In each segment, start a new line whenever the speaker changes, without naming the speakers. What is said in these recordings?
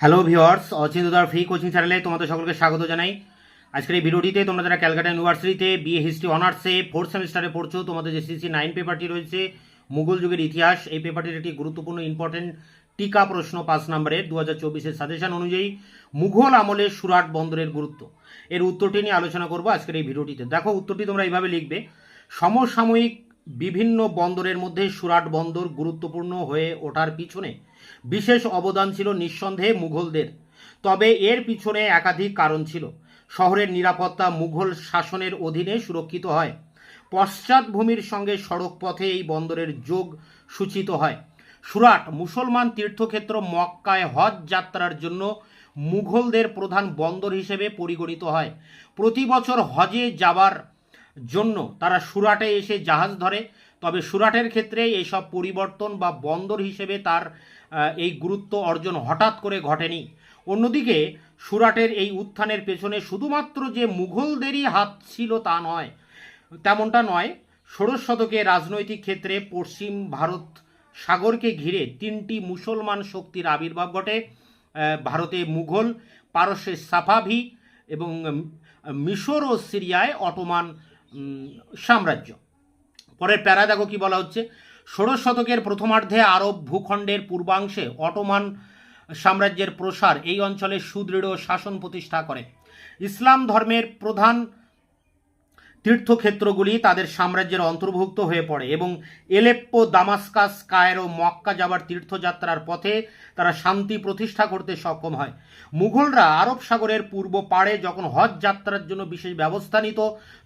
Hello viewers অচিন্তদার free coaching চ্যানেলে তোমাদের সকলকে স্বাগত জানাই। আজকের এই ভিডিওটিতে তোমরা যারা ক্যালকাটা ইউনিভার্সিটিতে বিএ হিস্ট্রি অনার্সে ফোর্থ সেমিস্টারে পড়ছো, তোমাদের যে সিসি নাইন পেপারটি রয়েছে, মুঘল যুগের ইতিহাস, এই পেপারটির একটি গুরুত্বপূর্ণ ইম্পর্টেন্ট টিকা প্রশ্ন পাঁচ নম্বরের দু হাজার চব্বিশের সাজেশন অনুযায়ী মুঘল আমলে সুরাট বন্দরের গুরুত্ব। এর উত্তরটি নিয়ে আলোচনা করব আজকের এই ভিডিওটিতে। দেখো, উত্তরটি তোমরা এইভাবে লিখবে, সমসাময়িক বিভিন্ন বন্দরের মধ্যে সুরাট বন্দর গুরুত্বপূর্ণ হয়ে ওঠার পিছনে বিশেষ অবদান ছিল নিঃসন্দেহে মুঘলদের। তবে এর পিছনে একাধিক কারণ ছিল। শহরের নিরাপত্তা মুঘল শাসনের অধীনে সুরক্ষিত হয়। পশ্চাৎভূমির সঙ্গে সড়ক পথে এই বন্দরের যোগ সূচিত হয়। সুরাট মুসলমান তীর্থক্ষেত্র মক্কায় হজ যাত্রার জন্য মুঘলদের প্রধান বন্দর হিসেবে পরিগণিত হয়। প্রতি বছর হজে যাবার জন্য তারা সুরাটে এসে জাহাজ ধরে। তবে সুরাটের ক্ষেত্রে এইসব পরিবর্তন বা বন্দর হিসেবে তার এই গুরুত্ব অর্জন হঠাৎ করে ঘটেনি। অন্যদিকে সুরাটের এই উত্থানের পেছনে শুধুমাত্র যে মুঘলদেরই হাত ছিল তা নয়, তেমনটা নয়, ষোড়শ শতকে রাজনৈতিক ক্ষেত্রে পশ্চিম ভারত সাগরকে ঘিরে তিনটি মুসলমান শক্তির আবির্ভাব ঘটে। ভারতে মুঘল, পারস্যে সাফাভি এবং মিশর ও সিরিয়ায় অটোমান সাম্রাজ্য। পরের প্যারা দেখো কি বলা হচ্ছে, ষোড়শ শতকের প্রথমার্ধে আরব ভূখণ্ডের পূর্বাংশে অটোমান সাম্রাজ্যের প্রসার এই অঞ্চলে সুদৃঢ় শাসন প্রতিষ্ঠা করে। ইসলাম ধর্মের প্রধান তীর্থক্ষেত্রগুলি তাদের সাম্রাজ্যের অন্তর্ভুক্ত হয়ে পড়ে এবং এলেপ্পো, দামাস্কাস, কায়রো, মক্কা যাবার তীর্থযাত্রার পথে তারা শান্তি প্রতিষ্ঠা করতে সক্ষম হয়। মুঘলরা আরব সাগরের পূর্ব পাড়ে যখন হজ যাত্রার জন্য বিশেষ ব্যবস্থা নিত,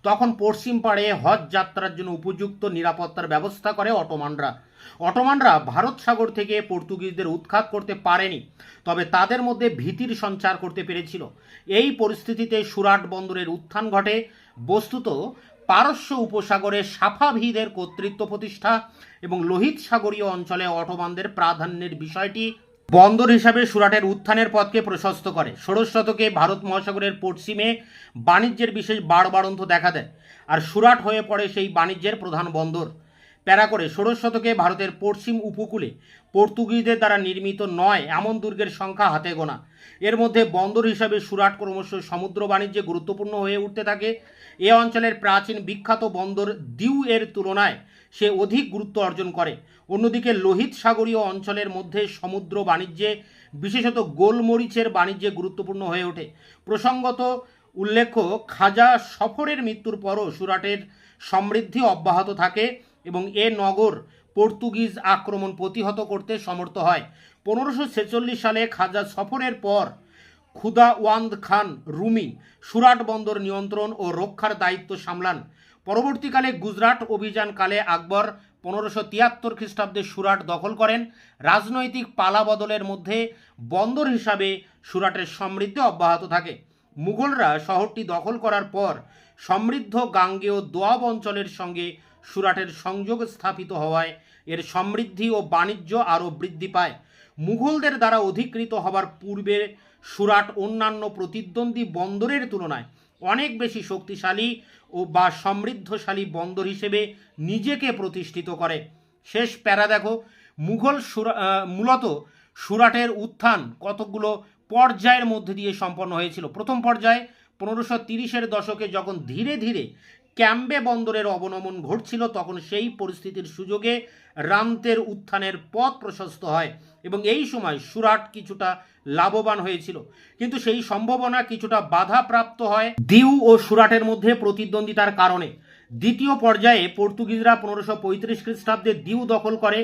তখন পশ্চিম পাড়ে হজ যাত্রার জন্য উপযুক্ত নিরাপত্তার ব্যবস্থা করে অটোমানরা। অটোমানরা ভারত সাগর থেকে পর্তুগিজদের উৎখাত করতে পারেনি, তবে তাদের মধ্যে ভীতির সঞ্চার করতে পেরেছিল। এই পরিস্থিতিতে সুরাট বন্দরের উত্থান ঘটে। বস্তুত, পারস্য উপসাগরে সাফাভিদের কর্তৃত্ব প্রতিষ্ঠা এবং লোহিত সাগরীয় অঞ্চলে অটোমানদের প্রাধান্যের বিষয়টি বন্দর হিসাবে সুরাটের উত্থানের পথকে প্রশস্ত করে। ষোড়শ শতকে ভারত মহাসাগরের পশ্চিমে বাণিজ্যের বিশেষ বাড়বাড়ন্ত দেখা দেয়, আর সুরাট হয়ে পড়ে সেই বাণিজ্যের প্রধান বন্দর। প্যারা করে ষোড়শ শতকে ভারতের পশ্চিম উপকূলে পর্তুগিজদের দ্বারা নির্মিত নয়, এমন দুর্গের সংখ্যা হাতে গোনা। এর মধ্যে বন্দর হিসাবে সুরাট ক্রমশ সমুদ্র বাণিজ্যে গুরুত্বপূর্ণ হয়ে উঠতে থাকে। এ অঞ্চলের প্রাচীন বিখ্যাত বন্দর দিউ এর তুলনায় সে অধিক গুরুত্ব অর্জন করে। অন্যদিকে লোহিত সাগরীয় অঞ্চলের মধ্যে সমুদ্র বাণিজ্যে, বিশেষত গোলমরিচের বাণিজ্যে গুরুত্বপূর্ণ হয়ে ওঠে। প্রসঙ্গত উল্লেখ্য, খাজা সফরের মৃত্যুর পরও সুরাটের সমৃদ্ধি অব্যাহত থাকে। এবং এ নগর পর্তুগিজ আক্রমণ প্রতিহত করতে সমর্থ হয়। পনেরোশো ছেচল্লিশ সালে খাজা সফরের পর খুদাওয়ান্দ খান রুমি সুরাট বন্দর নিয়ন্ত্রণ ও রক্ষার দায়িত্ব সামলান। পরবর্তীকালে গুজরাট অভিযানকালে আকবর পনেরোশো তিয়াত্তর খ্রিস্টাব্দে সুরাট দখল করেন। রাজনৈতিক পালাবদলের মধ্যে বন্দর হিসাবে সুরাটের সমৃদ্ধি অব্যাহত থাকে। মুঘলরা শহরটি দখল করার পর সমৃদ্ধ গাঙ্গেয় দোয়াব অঞ্চলের সঙ্গে সুরাটের সংযোগ স্থাপিত হওয়ায় এর সমৃদ্ধি ও বাণিজ্য আরও বৃদ্ধি পায়। মুঘলদের দ্বারা অধিকৃত হবার পূর্বে সুরাট অন্যান্য প্রতিদ্বন্দ্বী বন্দরের তুলনায় অনেক বেশি শক্তিশালী ও বা সমৃদ্ধশালী বন্দর হিসেবে নিজেকে প্রতিষ্ঠিত করে। শেষ প্যারা দেখো, মুঘল মূলত সুরাটের উত্থান কতগুলো পর্যায়ের মধ্যে দিয়ে সম্পন্ন হয়েছিল। প্রথম পর্যায়ে পনেরোশো তিরিশের দশকে যখন ধীরে ধীরে ক্যাম্বে বন্দরের অবনমন ঘটছিল, তখন সেই পরিস্থিতির সুযোগে রান্তের উত্থানের পথ প্রশস্ত হয় এবং এই সময় সুরাট কিছুটা লাভবান হয়েছিল। কিন্তু সেই সম্ভাবনা কিছুটা বাধাপ্রাপ্ত হয় দিউ ও সুরাটের মধ্যে প্রতিদ্বন্দ্বিতার কারণে। দ্বিতীয় পর্যায়ে পর্তুগিজরা পনেরোশো পঁয়ত্রিশ খ্রিস্টাব্দে দিউ দখল করে।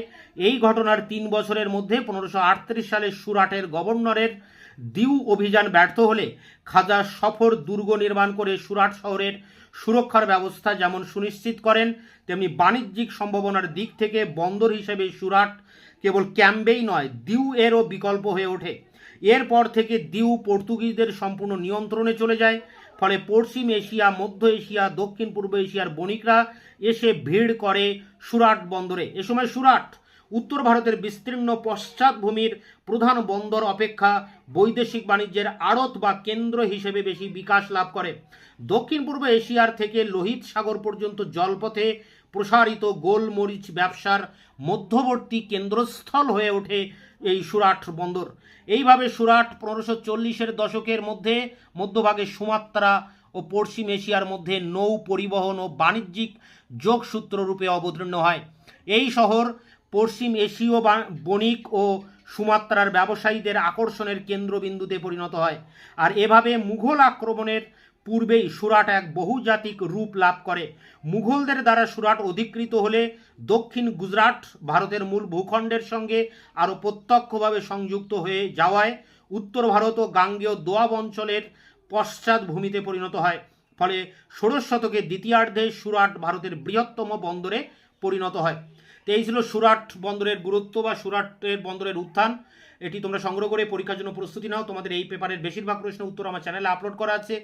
এই ঘটনার তিন বছরের মধ্যে পনেরোশো আটত্রিশ সালে সুরাটের গভর্নরের দিউ অভিযান ব্যর্থ হলে খাজা সফর দুর্গ নির্মাণ করে সুরাট শহরের সুরক্ষার ব্যবস্থা যেমন সুনিশ্চিত করেন, তেমনি বাণিজ্যিক সম্ভাবনার দিক থেকে বন্দর হিসেবে সুরাট কেবল ক্যাম্বেই নয় দিউ এরও বিকল্প হয়ে ওঠে। এরপর থেকে দিউ পর্তুগিজদের সম্পূর্ণ নিয়ন্ত্রণে চলে যায়, ফলে পশ্চিম এশিয়া, মধ্য এশিয়া, দক্ষিণ পূর্ব এশিয়ার বণিকরা এসে ভিড় করে সুরাট বন্দরে। এ সময় সুরাট উত্তর ভারতের বিস্তীর্ণ পশ্চাৎভূমির প্রধান বন্দর অপেক্ষা বৈদেশিক বাণিজ্যের আড়ত বা কেন্দ্র হিসেবে বেশি বিকাশ লাভ করে। দক্ষিণ পূর্ব এশিয়ার থেকে লোহিত সাগর পর্যন্ত জলপথে প্রসারিত গোলমরিচ ব্যবসার মধ্যবর্তী কেন্দ্রস্থল হয়ে ওঠে এই সুরাট বন্দর। এইভাবে সুরাট পনেরোশো চল্লিশের দশকের মধ্যে মধ্যভাগে সুমাত্রা ও পশ্চিম এশিয়ার মধ্যে নৌ পরিবহন ও বাণিজ্যিক যোগসূত্র রূপে অবতীর্ণ হয়। এই শহর পশ্চিম এশীয় বণিক ও সুমাত্রার ব্যবসায়ীদের আকর্ষণের কেন্দ্রবিন্দুতে পরিণত হয়। আর এভাবে মুঘল আক্রমণের পূর্বেই সুরাট এক বহুজাতিক রূপ লাভ করে। মুঘলদের দ্বারা সুরাট অধিকৃত হলে দক্ষিণ গুজরাট ভারতের মূল ভূখণ্ডের সঙ্গে আরও প্রত্যক্ষভাবে সংযুক্ত হয়ে যাওয়ায় উত্তর ভারত ও গাঙ্গেয় দোয়াব অঞ্চলের পশ্চাৎভূমিতে পরিণত হয়। ফলে ষোড়শ শতকের দ্বিতীয়ার্ধে সুরাট ভারতের বৃহত্তম বন্দরে পরিণত হয়। তো এই ছিল সুরাট বন্দরের গুরুত্ব বা সুরাটের বন্দরের উত্থান। এটি তোমরা সংগ্রহ করে পরীক্ষার জন্য প্রস্তুতি নাও। তোমাদের এই পেপারের বেশিরভাগ প্রশ্নের উত্তর আমার চ্যানেলে আপলোড করা আছে।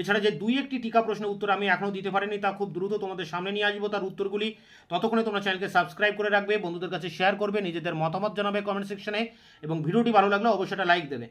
এছাড়া যে দুই একটি টিকা প্রশ্নের উত্তর আমি এখনও দিতে পারিনি, তা খুব দ্রুত তোমাদের সামনে নিয়ে আসব। তার উত্তরগুলি ততক্ষণে তোমরা চ্যানেলকে সাবস্ক্রাইব করে রাখবে, বন্ধুদের কাছে শেয়ার করবে, নিজেদের মতামত জানাবে কমেন্ট সেকশনে এবং ভিডিওটি ভালো লাগলে অবশ্যই লাইক দেবে।